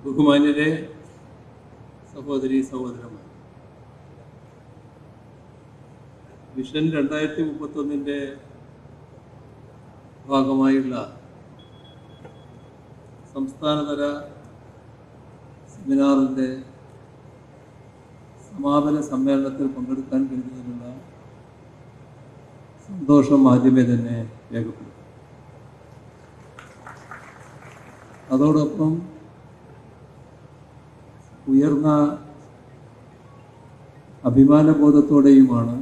ബഹുമാന്യരെ സഹോദരി സഹോദരന്മാർ മിഷൻ രണ്ടായിരത്തി മുപ്പത്തൊന്നിന്റെ ഭാഗമായുള്ള സംസ്ഥാനതല സെമിനാറിന്റെ സമാപന സമ്മേളനത്തിൽ പങ്കെടുക്കാൻ കഴിഞ്ഞതിനുള്ള സന്തോഷം ആദ്യമേ തന്നെ രേഖപ്പെടുത്തും അതോടൊപ്പം ഉയർന്ന അഭിമാനബോധത്തോടെയുമാണ്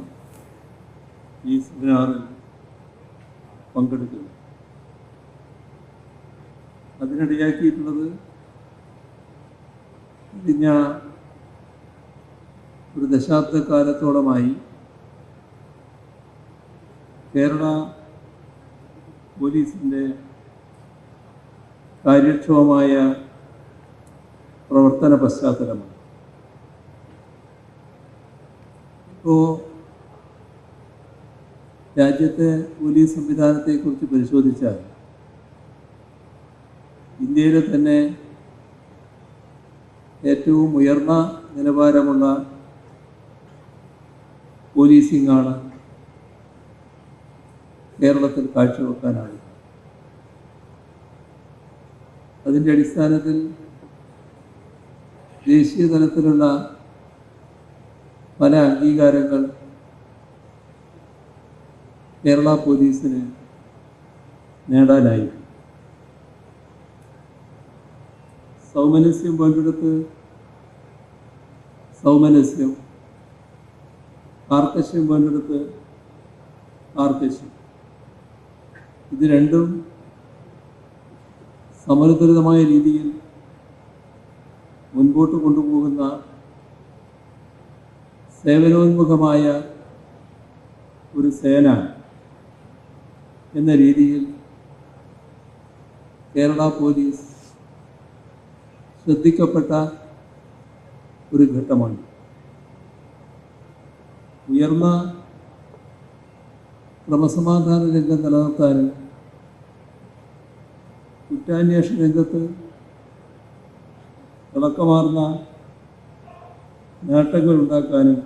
ഈ സെമിനാറിൽ പങ്കെടുക്കുന്നത്. അതിനിടയാക്കിയിട്ടുള്ളത് കഴിഞ്ഞ ഒരു ദശാബ്ദക്കാലത്തോളമായി കേരള പോലീസിന്റെ കാര്യക്ഷമമായ പ്രവർത്തന പശ്ചാത്തലമാണ്. ഇപ്പോൾ രാജ്യത്തെ പോലീസ് സംവിധാനത്തെക്കുറിച്ച് പരിശോധിച്ചാൽ ഇന്ത്യയിലെ തന്നെ ഏറ്റവും ഉയർന്ന നിലവാരമുള്ള പോലീസിംഗ് ആണ് കേരളത്തിൽ കാഴ്ചവെക്കാനായി അതിന്റെ അടിസ്ഥാനത്തിൽ ദേശീയ തലത്തിലുള്ള പല അംഗീകാരങ്ങൾ കേരള പോലീസിന് നേടാനായി. സൗമനസ്യം വേണ്ടിടത്ത് സൗമനസ്യം കാർക്കശ്യം വേണ്ടിടത്ത് കാർക്കശ്യം ഇത് രണ്ടും സമതുലിതമായ രീതിയിൽ മുൻപോട്ട് കൊണ്ടുപോകുന്ന സേവനോന്മുഖമായ ഒരു സേന എന്ന രീതിയിൽ കേരള പോലീസ് ശ്രദ്ധിക്കപ്പെട്ട ഒരു ഘട്ടമാണ്. ഉയർന്ന ക്രമസമാധാന രംഗം നിലനിർത്താനും കുറ്റാന്വേഷണ രംഗത്ത് തിളക്കമാർന്ന നേട്ടങ്ങൾ ഉണ്ടാക്കാനും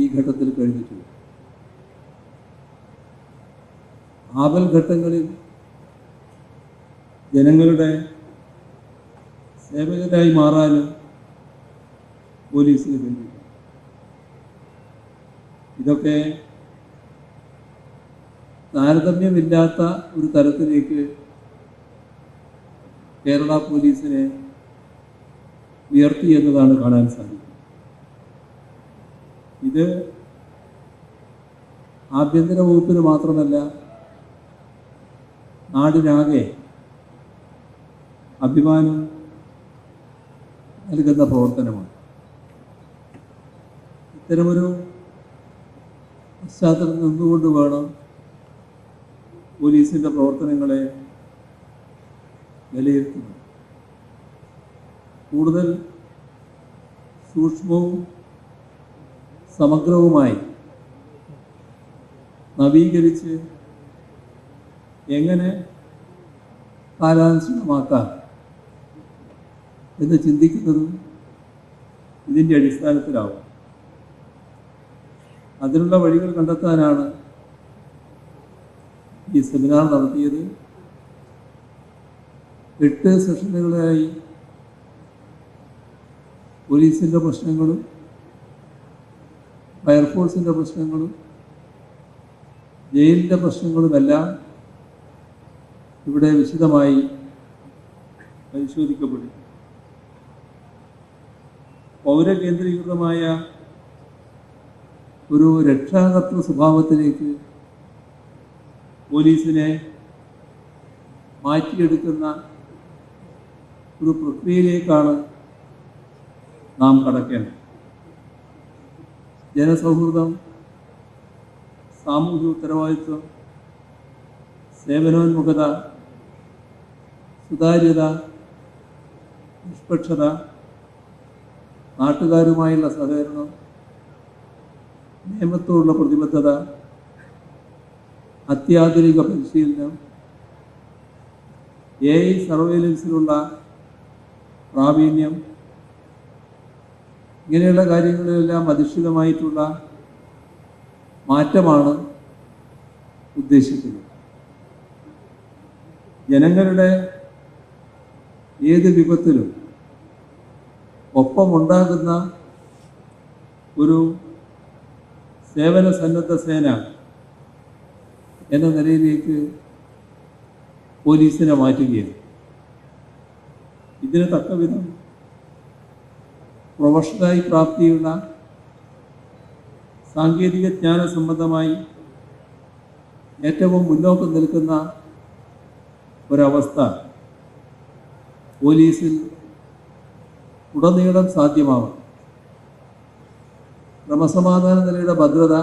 ഈ ഘട്ടത്തിൽ കഴിഞ്ഞിട്ടുണ്ട്. ആപൽ ഘട്ടങ്ങളിൽ ജനങ്ങളുടെ സേവകരായി മാറാനും പോലീസിന് കഴിഞ്ഞിട്ടുണ്ട്. ഇതൊക്കെ താരതമ്യമില്ലാത്ത ഒരു തലത്തിലേക്ക് കേരള പോലീസിനെ ഉയർത്തി എന്നതാണ് കാണാൻ സാധിക്കുന്നത്. ഇത് ആഭ്യന്തര വകുപ്പിന് മാത്രമല്ല നാടിനാകെ അഭിമാനം നൽകുന്ന പ്രവർത്തനമാണ്. ഇത്തരമൊരു പശ്ചാത്തലം നിന്നുകൊണ്ട് വേണം പോലീസിന്റെ പ്രവർത്തനങ്ങളെ വിലയിരുത്തുന്നത് കൂടുതൽ സൂക്ഷ്മവും സമഗ്രവുമായി നവീകരിച്ച് എങ്ങനെ കാലാനുസൃതമാക്കാം എന്ന് ചിന്തിക്കുന്നതും ഇതിന്റെ അടിസ്ഥാനത്തിലാവും. അതിനുള്ള വഴികൾ കണ്ടെത്താനാണ് ഈ സെമിനാർ നടത്തിയത്. എട്ട് സെഷനുകളായി. പോലീസിന്റെ പ്രശ്നങ്ങളും ഫയർഫോഴ്സിന്റെ പ്രശ്നങ്ങളും ജയിലിന്റെ പ്രശ്നങ്ങളുമെല്ലാം ഇവിടെ വിശദമായി പരിശോധിക്കപ്പെടും. പൗരകേന്ദ്രീകൃതമായ ഒരു രക്ഷാകർത്തൃ സ്വഭാവത്തിലേക്ക് പോലീസിനെ മാറ്റിയെടുക്കുന്ന ഒരു പ്രക്രിയയിലേക്കാണ് നാം കടക്കേണ്ടത്. ജനസൗഹൃദം സാമൂഹ്യ ഉത്തരവാദിത്വം സേവനോന്മുഖത സുതാര്യത നിഷ്പക്ഷത നാട്ടുകാരുമായുള്ള സഹകരണം നിയമത്തോടുള്ള പ്രതിബദ്ധത അത്യാധുനിക പരിശീലനം എ ഐ സർവൈലൻസിലുള്ള പ്രാവീണ്യം. ഇങ്ങനെയുള്ള കാര്യങ്ങളിലെല്ലാം അധിഷ്ഠിതമായിട്ടുള്ള മാറ്റമാണ് ഉദ്ദേശിക്കുന്നത്. ജനങ്ങളുടെ ഏത് വിപത്തിലും ഒപ്പമുണ്ടാകുന്ന ഒരു സേവന സന്നദ്ധ സേന എന്ന നിലയിലേക്ക് പോലീസിനെ മാറ്റുകയാണ്. ഇതിന് തക്കവിധം പ്രൊഫഷണലായി പ്രാപ്തിയുള്ള സാങ്കേതിക ജ്ഞാന സംബന്ധമായി ഏറ്റവും മുന്നോക്കം നിൽക്കുന്ന ഒരവസ്ഥ പോലീസിൽ ഉടനീളം സാധ്യമാവും. ക്രമസമാധാന നിലയുടെ ഭദ്രത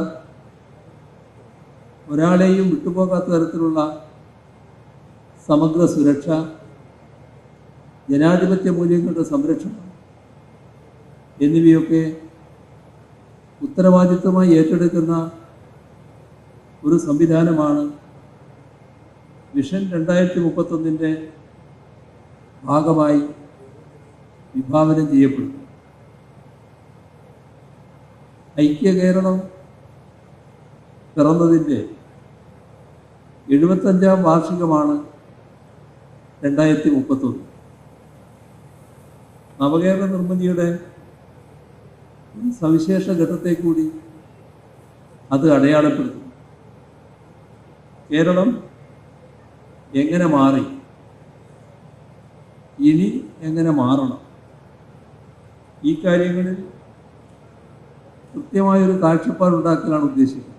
ഒരാളെയും വിട്ടുപോകാത്ത തരത്തിലുള്ള സമഗ്ര സുരക്ഷ ജനാധിപത്യ മൂല്യങ്ങളുടെ സംരക്ഷണം എന്നിവയൊക്കെ ഉത്തരവാദിത്വമായി ഏറ്റെടുക്കുന്ന ഒരു സംവിധാനമാണ് മിഷൻ രണ്ടായിരത്തി മുപ്പത്തൊന്നിന്റെ ഭാഗമായി വിഭാവനം ചെയ്യപ്പെടുന്നു ഐക്യകേരളം പിറന്നതിന്റെ എഴുപത്തഞ്ചാം വാർഷികമാണ് രണ്ടായിരത്തി മുപ്പത്തൊന്ന് നവകേരള നിർമ്മിതിയുടെ സവിശേഷ ഘട്ടത്തെ കൂടി അത് അടയാളപ്പെടുത്തി കേരളം എങ്ങനെ മാറി? ഇനി എങ്ങനെ മാറണം? ഈ കാര്യങ്ങളിൽ കൃത്യമായൊരു കാഴ്ചപ്പാടുണ്ടാക്കലാണ് ഉദ്ദേശിക്കുന്നത്.